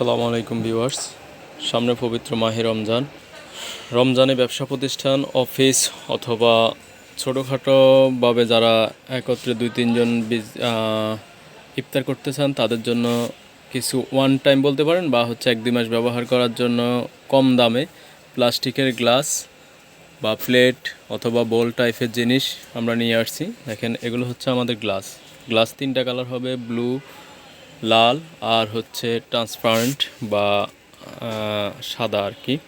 আসসালামু আলাইকুম ভিউয়ার্স। সামনে পবিত্র মাহে রমজান। রমজানে ব্যবসা প্রতিষ্ঠান, অফিস অথবা ছোটোখাটোভাবে যারা একত্রে দুই তিনজন ইফতার করতে চান, তাদের জন্য কিছু ওয়ান টাইম বলতে পারেন বা হচ্ছে এক, দুই মাস ব্যবহার করার জন্য কম দামে প্লাস্টিকের গ্লাস বা প্লেট অথবা বোল টাইপের জিনিস আমরা নিয়ে আসছি। দেখেন, এগুলো হচ্ছে আমাদের গ্লাস। গ্লাস তিনটা কালার হবে ব্লু লাল আর হচ্ছে ট্রান্সপারেন্ট বা সাদা আর কি।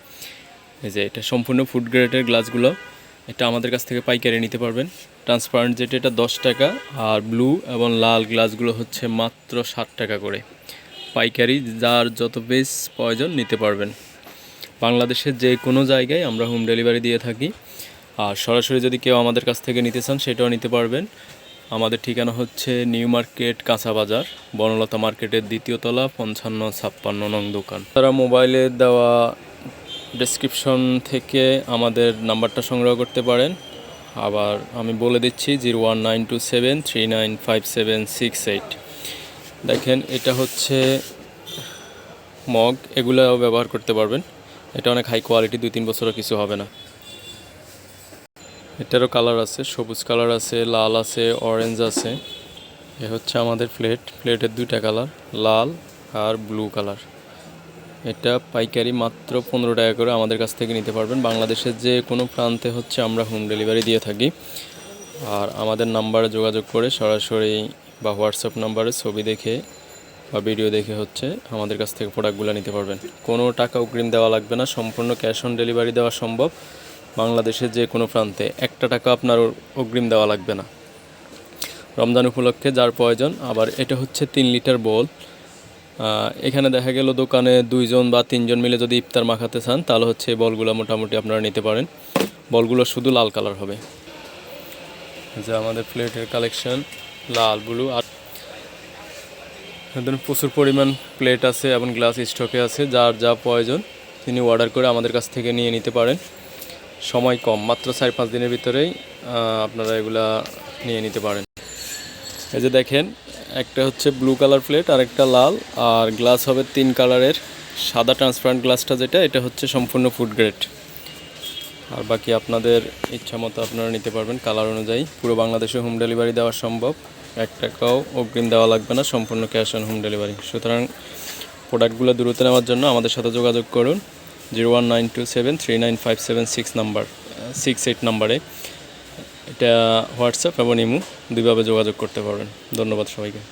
এই যে এটা সম্পূর্ণ ফুড গ্রেডের গ্লাসগুলো এটা আমাদের কাছ থেকে পাইকারি নিতে পারবেন। ট্রান্সপারেন্ট যেটা, এটা দশ টাকা আর ব্লু এবং লাল গ্লাসগুলো হচ্ছে মাত্র ষাট টাকা করে। পাইকারি যার যত বেশ প্রয়োজন নিতে পারবেন। বাংলাদেশের যে কোনো জায়গায় আমরা হোম ডেলিভারি দিয়ে থাকি। আর সরাসরি যদি কেউ আমাদের কাছ থেকে নিতে চান, সেটাও নিতে পারবেন। আমাদের ঠিকানা হচ্ছে নিউ মার্কেট কাঁচা বাজার, বনলতা মার্কেটের দ্বিতীয় তলা, পঞ্চান্ন ছাপ্পান্ন নং দোকান। তারা মোবাইলে দেওয়া ডেসক্রিপশন থেকে আমাদের নাম্বারটা সংগ্রহ করতে পারেন। আবার আমি বলে দিচ্ছি zero one nine two seven, three nine five seven six eight. দেখেন, এটা হচ্ছে মগ, এগুলোও ব্যবহার করতে পারবেন। এটা অনেক হাই কোয়ালিটি দুই তিন বছরও কিছু হবে না। এটারও কালার আছে, সবুজ কালার আছে, লাল আছে অরেঞ্জ আছে। এ হচ্ছে আমাদের প্লেট প্লেটের দুইটা কালার লাল আর ব্লু কালার এটা পাইকারি মাত্র পনেরো টাকা করে আমাদের কাছ থেকে নিতে পারবেন। বাংলাদেশের যে কোনো প্রান্তে হচ্ছে আমরা হোম ডেলিভারি দিয়ে থাকি। আর আমাদের নাম্বারে যোগাযোগ করে সরাসরি বা হোয়াটসঅ্যাপ নাম্বারে ছবি দেখে বা ভিডিও দেখে হচ্ছে আমাদের কাছ থেকে প্রোডাক্টগুলো নিতে পারবেন। কোনো টাকা অগ্রিম দেওয়া লাগবে না, সম্পূর্ণ ক্যাশ অন ডেলিভারি দেওয়া সম্ভব। বাংলাদেশের যে কোনো প্রান্তে একটা টাকা আপনার অগ্রিম দেওয়া লাগবে না। রমজান উপলক্ষে যার প্রয়োজন, আবার এটা হচ্ছে তিন লিটার বোল। এখানে দেখা গেল দোকানে দুইজন বা তিনজন মিলে যদি ইফতার মাখাতে চান, তাহলে হচ্ছে এই বলগুলো মোটামুটি আপনারা নিতে পারেন। বলগুলো শুধু লাল কালার হবে। যে আমাদের প্লেটের কালেকশন, লাল, ব্লু আর এখানে প্রচুর পরিমাণ প্লেট আছে এবং গ্লাস স্টকে আছে। যার যা প্রয়োজন, তিনি অর্ডার করে আমাদের কাছ থেকে নিয়ে নিতে পারেন। সময় কম, মাত্র চার পাঁচ দিনের ভিতরেই আপনারা এগুলা নিয়ে নিতে পারেন। এই যে দেখেন, একটা হচ্ছে ব্লু কালার প্লেট আর একটা লাল, আর গ্লাস হবে তিন কালারের সাদা ট্রান্সপারেন্ট গ্লাসটা যেটা, এটা হচ্ছে সম্পূর্ণ ফুড গ্রেড আর বাকি আপনাদের ইচ্ছা মতো আপনারা নিতে পারবেন কালার অনুযায়ী। পুরো বাংলাদেশে হোম ডেলিভারি দেওয়া সম্ভব। এক টাকাও অগ্রিম দেওয়া লাগবে না, সম্পূর্ণ ক্যাশ অন হোম ডেলিভারি সুতরাং প্রোডাক্টগুলো দ্রুত নেওয়ার জন্য আমাদের সাথে যোগাযোগ করুন। Zero one nine two seven three nine five seven six number, six eight নাম্বারে। এটা হোয়াটসঅ্যাপ এবং ইমু, দুইভাবে যোগাযোগ করতে পারবেন। ধন্যবাদ সবাইকে।